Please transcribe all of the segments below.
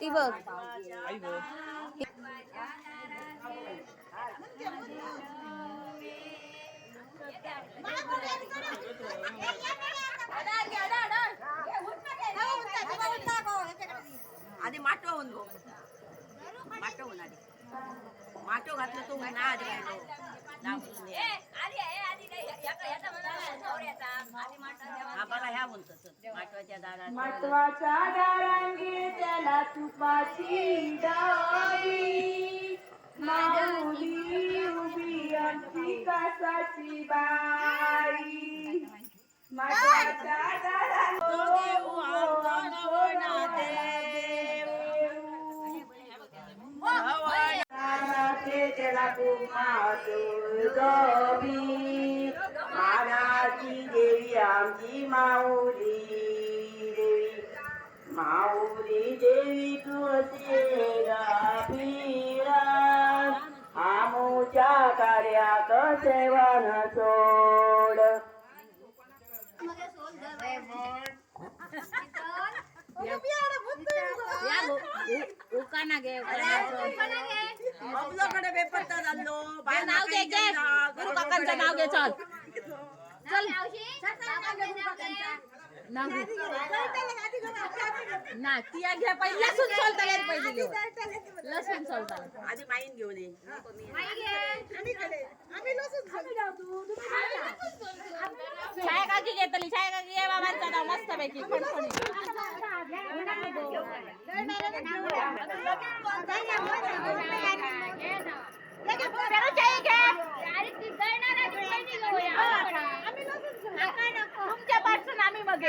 ती बघ आधी हा बघा ह्या म्हणतो तो. माटवाच्या दारात महत्त्वाच्या दारांगी त्याला तुपाची डबी माऊली उभी आमची कासाची बाई देव. दाराचे त्याला तुपाची डबी मानाची देवी आमची माऊली देवी. माऊली देवी तुळशी गाभीरा आमूच्या कार्यात सेवन सोड. आपल्याकडे बेपत्ता झालो बाहेर नाव घे घे गुरु काकांचं नाव घे चल. चल. ना तिया घ्या पहिले लसूण सोलता घेऊ लसूण सोलता आधी माईन घेऊन छाया काकी घेतली छाया काकी ये बाबांचा नाव मस्त पैकी तुमच्या पासून आम्ही मग.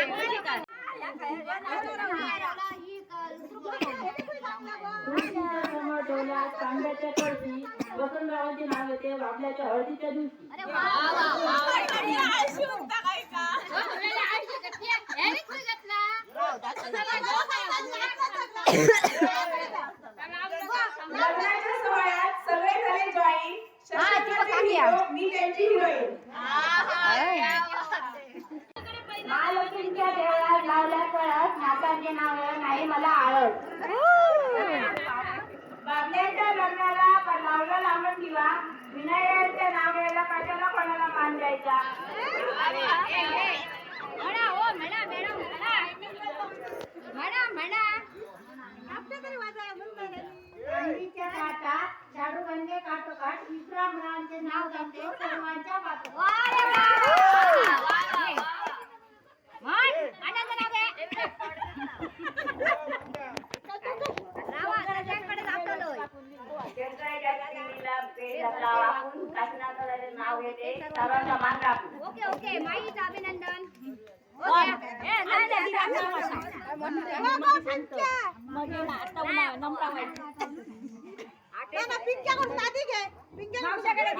टोला कांद्याच्या कळशी वसंतरावांचे नाव येते वाबल्याच्या हळदीच्या दिवशी लग्नाच्या सोहळ्यात सगळे झाले जॉईन मी त्यांची हिरोईन नाही मला आळस. बाबल्याच्या लग्नाला लावणं लावलं लावून ठेवा विनायकाच्या नाव यायला कशाला कोणाला मान द्यायचा? थंडीच्या काटा झाडू गंगे काटोकाट विश्राम रावांचे नाव जमते सर्वांच्या पाठोपाठ. नाव घेते सर्वांचा मान राखू ओके ओके माईचं अभिनंदन सगळ्याकडे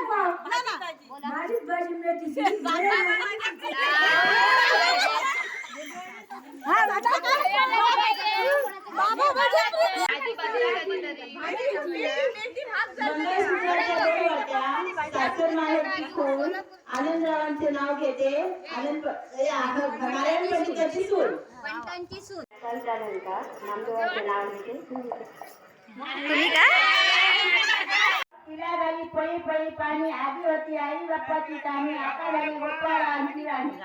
आनंदरावांचे नाव घेते. आनंद नारायण पंडिताची सून सून. नामदेवाचे नाव घेते. तुम्ही का पै पै पाणी आधी होती आई बाप्पाची टाणी आता झाली गोपाळ आणखी राणी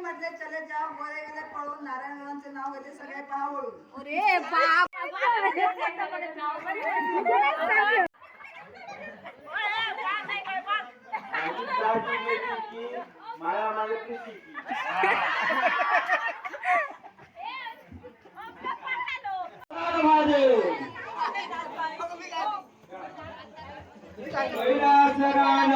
मधले चले जाव गोरे गेले पळून नारायणरावांचे नाव घेते सगळे पावळून మహాదేవ్ వైలాసరాణ